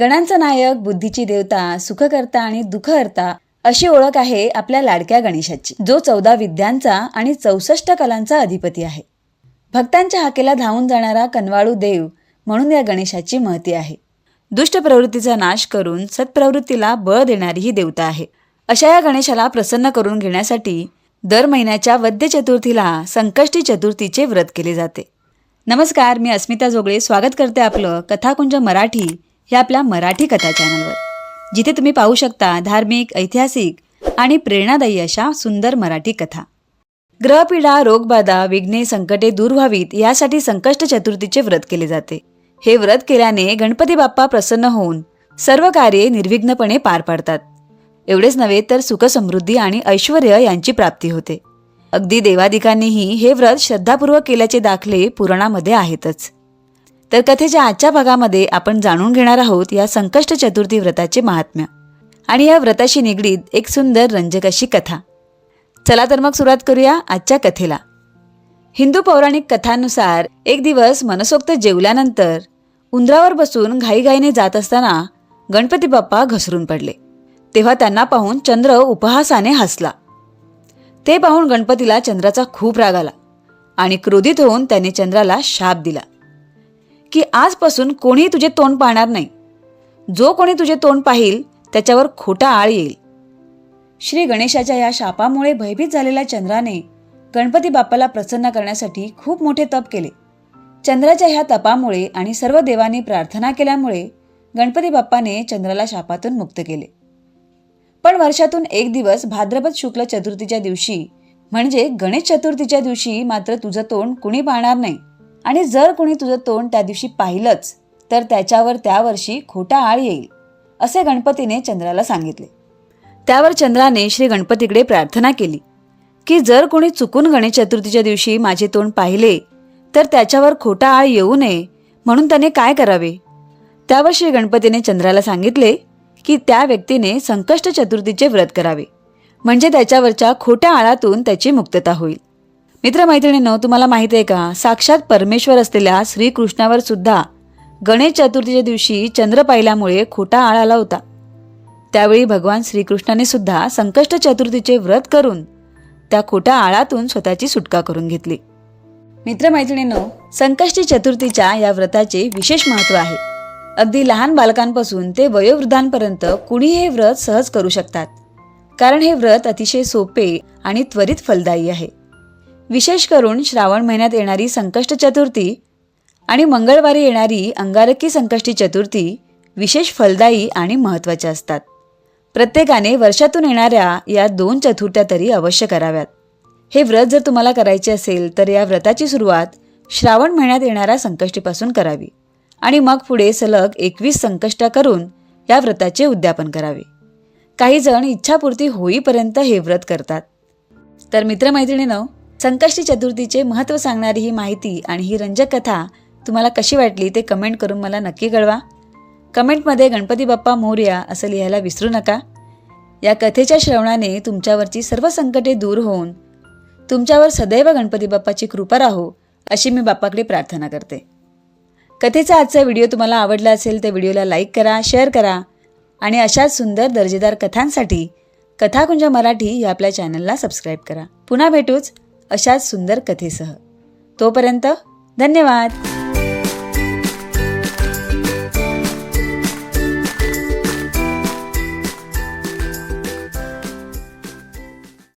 गणांचा नायक बुद्धीची देवता सुखकर्ता आणि दुखहर्ता अशी ओळख आहे आपल्या लाडक्या गणेशाची जो चौदा विद्यांचा आणि चौसष्ट कलांचा अधिपती आहे. भक्तांच्या हाकेला धावून जाणारा कनवाळू देव म्हणून या गणेशाची महती आहे. दुष्ट प्रवृत्तीचा नाश करून सत्प्रवृत्तीला बळ देणारी ही देवता आहे. अशा या गणेशाला प्रसन्न करून घेण्यासाठी दर महिन्याच्या वद्य चतुर्थीला संकष्टी चतुर्थीचे व्रत केले जाते. नमस्कार मी अस्मिता जोगळे. स्वागत करते आपलं कथाकुंज मराठी ह्या आपल्या मराठी कथा चॅनलवर जिथे तुम्ही पाहू शकता धार्मिक ऐतिहासिक आणि प्रेरणादायी अशा सुंदर मराठी कथा. ग्रहपीडा रोगबाधा विघ्ने संकटे दूर व्हावीत यासाठी संकष्ट चतुर्थीचे व्रत केले जाते. हे व्रत केल्याने गणपती बाप्पा प्रसन्न होऊन सर्व कार्ये निर्विघ्नपणे पार पाडतात. एवढेच नव्हे तर सुखसमृद्धी आणि ऐश्वर यांची प्राप्ती होते. अगदी देवादिकांनीही हे व्रत श्रद्धापूर्वक केल्याचे दाखले पुराणामध्ये आहेतच. तर कथेच्या आजच्या भागामध्ये आपण जाणून घेणार आहोत या संकष्ट चतुर्थी व्रताचे महात्म्य. आणि या व्रताशी निगडीत एक सुंदर रंजक अशी कथा. चला तर मग सुरुवात करूया आजच्या कथेला. हिंदू पौराणिक कथांनुसार एक दिवस मनसोक्त जेवल्यानंतर उंदरावर बसून घाईघाईने जात असताना गणपती बाप्पा घसरून पडले. तेव्हा त्यांना पाहून चंद्र उपहासाने हसला. ते पाहून गणपतीला चंद्राचा खूप राग आला आणि क्रोधित होऊन त्याने चंद्राला शाप दिला. की आजपासून कोणीही तुझे तोंड पाहणार नाही. जो कोणी तुझे तोंड पाहिल त्याच्यावर खोटा आळ येईल. श्री गणेशाच्या या शापामुळे भयभीत झालेल्या चंद्राने गणपती बाप्पाला प्रसन्न करण्यासाठी खूप मोठे तप केले. चंद्राच्या ह्या तपामुळे आणि सर्व देवांनी प्रार्थना केल्यामुळे गणपती बाप्पाने चंद्राला शापातून मुक्त केले. पण वर्षातून एक दिवस भाद्रपद शुक्ल चतुर्थीच्या दिवशी म्हणजे गणेश चतुर्थीच्या दिवशी मात्र तुझं तोंड कुणी पाहणार नाही. आणि जर कुणी तुझं तोंड त्या दिवशी पाहिलंच तर त्याच्यावर त्या वर्षी खोटा आळ येईल असे गणपतीने चंद्राला सांगितले. त्यावर चंद्राने श्री गणपतीकडे प्रार्थना केली की जर कोणी चुकून गणेश चतुर्थीच्या दिवशी माझे तोंड पाहिले तर त्याच्यावर खोटा आळ येऊ नये म्हणून त्याने काय करावे? त्यावर श्री गणपतीने चंद्राला सांगितले की त्या व्यक्तीने संकष्ट चतुर्थीचे व्रत करावे म्हणजे त्याच्यावरच्या खोट्या आळातून त्याची मुक्तता होईल. मित्रमैत्रिणींनो तुम्हाला माहीत आहे का? साक्षात परमेश्वर असलेल्या श्रीकृष्णावर सुद्धा गणेश चतुर्थीच्या दिवशी चंद्र पाहिल्यामुळे खोटा आळ आला होता. त्यावेळी भगवान श्रीकृष्णाने सुद्धा संकष्ट चतुर्थीचे व्रत करून त्या खोट्या आळातून स्वतःची सुटका करून घेतली. मित्रमैत्रिणींनो संकष्टी चतुर्थीच्या या व्रताचे विशेष महत्त्व आहे. अगदी लहान बालकांपासून ते वयोवृद्धांपर्यंत कुणी हे व्रत सहज करू शकतात. कारण हे व्रत अतिशय सोपे आणि त्वरित फलदायी आहे. विशेष करून श्रावण महिन्यात येणारी संकष्ट चतुर्थी आणि मंगळवारी येणारी अंगारकी संकष्टी चतुर्थी विशेष फलदायी आणि महत्त्वाच्या असतात. प्रत्येकाने वर्षातून येणाऱ्या या दोन चतुर्थ्या तरी अवश्य कराव्यात. हे व्रत जर तुम्हाला करायचे असेल तर या व्रताची सुरुवात श्रावण महिन्यात येणाऱ्या संकष्टीपासून करावी आणि मग पुढे सलग एकवीस संकष्टा करून या व्रताचे उद्यापन करावे. काही जण इच्छापूर्ती होईपर्यंत हे व्रत करतात. तर मित्रमैत्रिणीनं संकष्टी चतुर्थीचे महत्त्व सांगणारी ही माहिती आणि ही रंजक कथा तुम्हाला कशी वाटली ते कमेंट करून मला नक्की कळवा. कमेंटमध्ये गणपती बाप्पा मोर्या असं लिहायला विसरू नका. या कथेच्या श्रवणाने तुमच्यावरची सर्व संकटे दूर होऊन तुमच्यावर सदैव गणपती बाप्पाची कृपा राहो अशी मी बाप्पाकडे प्रार्थना करते. कथेचा आजचा व्हिडिओ तुम्हाला आवडला असेल तर व्हिडिओला लाईक करा शेअर करा आणि अशाच सुंदर दर्जेदार कथांसाठी कथाकुंज मराठी या आपल्या चॅनलला सबस्क्राईब करा. पुन्हा भेटूच. अशाच सुंदर कथेसह. तोपर्यंत धन्यवाद.